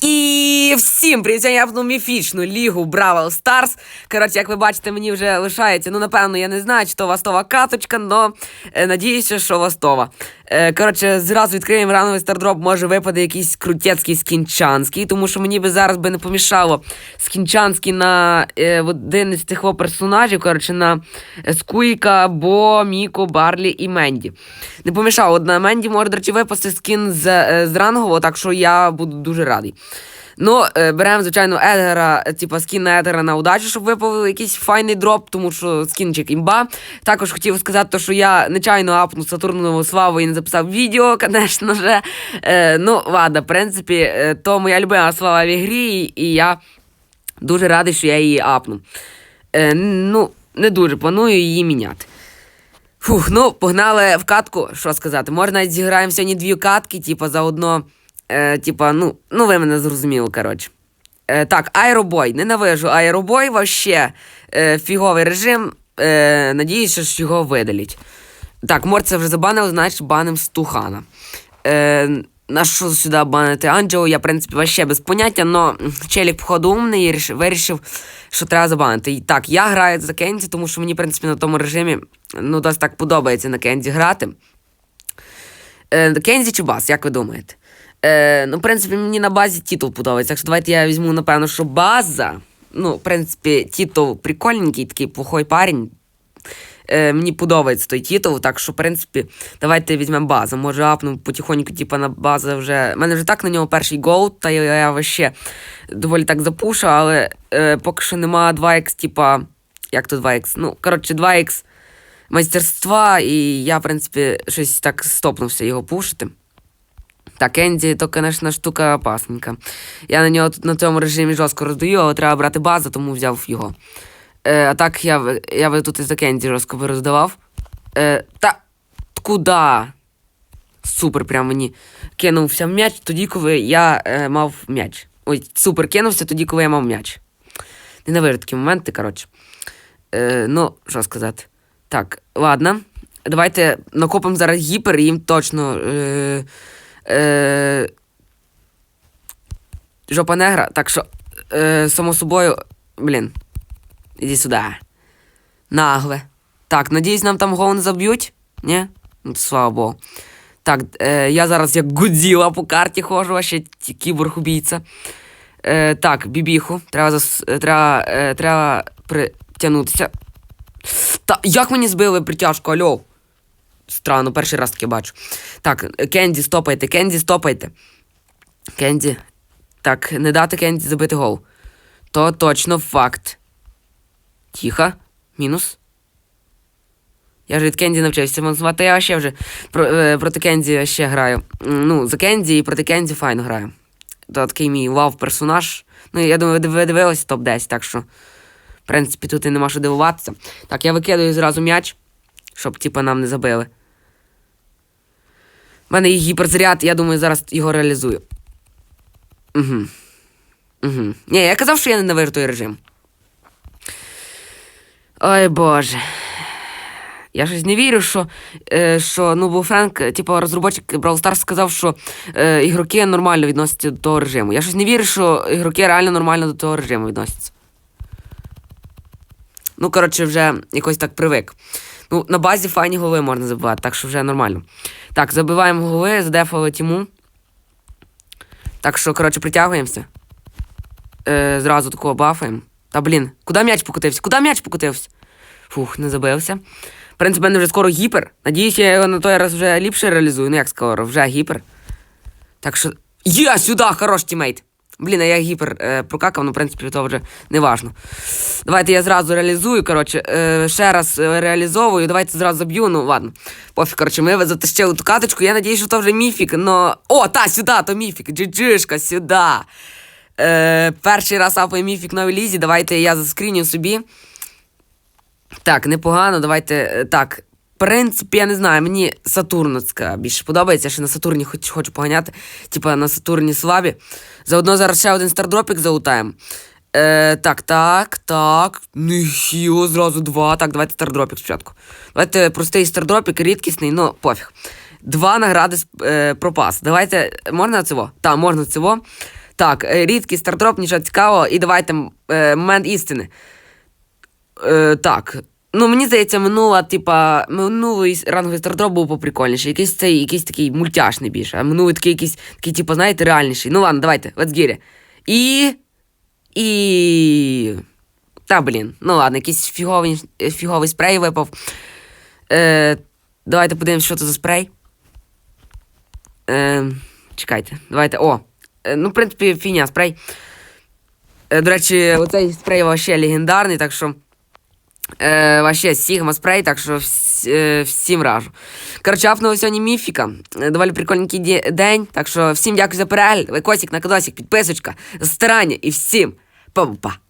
一。Всім я апнув міфічну лігу Бравл Старс. Коротше, як ви бачите, мені вже лишається. Ну, напевно, я не знаю, чи то вастова каточка, але надіюся, що вастова. Е, коротше, зразу відкриємо рановий стардроп, може випаде якийсь крутецький скінчанський, тому що мені би зараз би не помішало скінчанський на е, один із тих персонажів, коротше, на е, Скуйка, Бо, Міко, Барлі і Менді. Не помішало, на Менді може, до речі, випасти скін з, е, з рангового, так що я буду дуже радий. Ну, е, беремо, звичайно, Едгара, е, типа скін на Едгара на удачу, щоб випав якийсь файний дроп, тому що скінчик імба. Також хотів сказати, що я нечайно апнув Сатурнову славу і не записав відео, звісно же. Е, ну, ладно, в принципі, то моя любима слава в ігрі, і я дуже радий, що я її апну. Ну, не дуже планую її міняти. Фух, ну, погнали в катку, що сказати. Може, навіть зіграємо сьогодні дві катки, типа, заодно. Е, типа, ну, ну ви мене зрозуміли, коротше. Е, так, аеробой. Ненавижу аеробой вообще. Е, фіговий режим. Е, надіюся, що його видалять. Так, Морце вже забанили, значить баним Стухана. Е, на що сюди банити Анджело, я, в принципі, вообще без поняття, но челік, походу, умний і вирішив, що треба забанити. Так, я граю за Кенді, тому що мені, в принципі, на тому режимі ну, досить так подобається на Кенді грати. Е, Кензі чи бас, як ви думаєте? Е, ну, в принципі, мені на базі титул подобається. Так що давайте я візьму, напевно, що база. Ну, в принципі, титул прикольненький, такий плохой парень. Е, мені подобається той титул, так що, в принципі, давайте візьмемо базу. Може, апну потихоньку, типу, на базу вже. У мене вже так на нього перший гол, та я, я вообще доволі так запушу, але е, поки що нема 2х, типа. Як то 2х? Ну, коротше, 2х майстерства, і я, в принципі, щось так стопнувся його пушити. Так, Енді, то, звісно, штука опасненька. Я на нього на цьому режимі жорстко роздаю, але треба брати базу, тому взяв його. Е, а так я, я би тут і за Кенді жорстко би роздавав. Е, та куда? Супер, прям мені кинувся м'яч тоді, коли я е, мав м'яч. Ой, супер кинувся тоді, коли я мав м'яч. Ненавижу такі моменти, коротше. Е, ну, що сказати. Так, ладно. Давайте накопимо зараз гіпер, і їм точно. Е, е, жопа негра. Так що, е, само собою, блін. Іди сюди. Нагле. Так, надіюсь, нам там гол не заб'ють? Ні? Ну, слава Богу. Так, е, я зараз як Годзіла по карті ходжу, а ще кіборг убійця. Е, так, бібіху. Треба, зас... е, треба, е, треба притягнутися. Та як мені збили притяжку, альо? Странно, перший раз таке бачу. Так, Кенді, стопайте, Кенді, стопайте. Кенді. Так, не дати Кенді забити гол. То точно факт. Тихо. Мінус. Я ж від Кенді навчився монтувати, я ще вже про, е, проти Кенді ще граю. Ну, за Кенді і проти Кенді файно граю. То такий мій вау персонаж. Ну, я думаю, ви дивилися топ-10, так що, в принципі, тут і нема що дивуватися. Так, я викидаю зразу м'яч, щоб, типа, нам не забили. У мене є гіперзаряд, я думаю, зараз його реалізую. Угу. Угу. Ні, я казав, що я ненавижу той режим. Ой боже. Я щось не вірю, що, е, що ну, бо Френк, типу, розробочик Brawl Stars сказав, що е, ігроки нормально відносяться до того режиму. Я щось не вірю, що ігроки реально нормально до того режиму відносяться. Ну, коротше, вже якось так привик. Ну, на базі файні голи можна забивати, так що вже нормально. Так, забиваємо голи, задефали тіму. Так що, коротше, притягуємося. Е, зразу такого бафаємо. Та блін, куди м'яч покотився? Куди м'яч покотився? Фух, не забився. В принципі, мене вже скоро гіпер. Надіюсь, я його на той раз вже ліпше реалізую. Ну як скоро, вже гіпер. Так що. Є, сюди, хорош тімейт. Блін, а я гіпер е, прокакав, ну, в принципі, то вже не важно. Давайте я зразу реалізую, коротше, е, ще раз е, реалізовую, давайте зразу заб'ю, ну ладно. Пофіг, коротше, ми затащили ту каточку, я надіюсь, що то вже міфік, но. О, та, сюди, то міфік, джиджишка, сюди. Е, перший раз апає міфік новій лізі, давайте я заскріню собі. Так, непогано, давайте. е, Так. Принципі, я не знаю, мені Сатурновська більше подобається, що на Сатурні хоч, хочу поганяти. Типа на Сатурні слабі. Заодно зараз ще один стардропік залутаємо. Е, так, так, так. Нехіло, зразу два. Так, давайте стардропік спочатку. Давайте простий стардропік, рідкісний, ну пофіг. Два награди е, пропас. Давайте. Можна цього? Так, можна цього. Так, е, рідкий стардроп, нічого цікавого, і давайте е, момент істини. Е, так. Ну, мені здається, минула, типа, минулий ранговий стардроп був поприкольніший. Якийсь цей, якийсь такий мультяшний більше, а минулий такий якийсь, такий, типу, знаєте, реальніший. Ну ладно, давайте, let's get it. І. І. Та, блін. Ну ладно, якийсь фіговий, е, фіговий спрей випав. Е, давайте подивимось, що це за спрей. Е, чекайте, давайте. О. Е, ну, в принципі, фігня спрей. Е, до речі, оцей спрей вообще легендарний, так що. Е, вообще Сігма спрей, так що вс, е, всім раджу. Коротше, апнула сьогодні міфіка. Е, Доволі прикольненький день. Так що всім дякую за перегляд. Лайкосик, накидосик, підписочка, старання і всім па-па.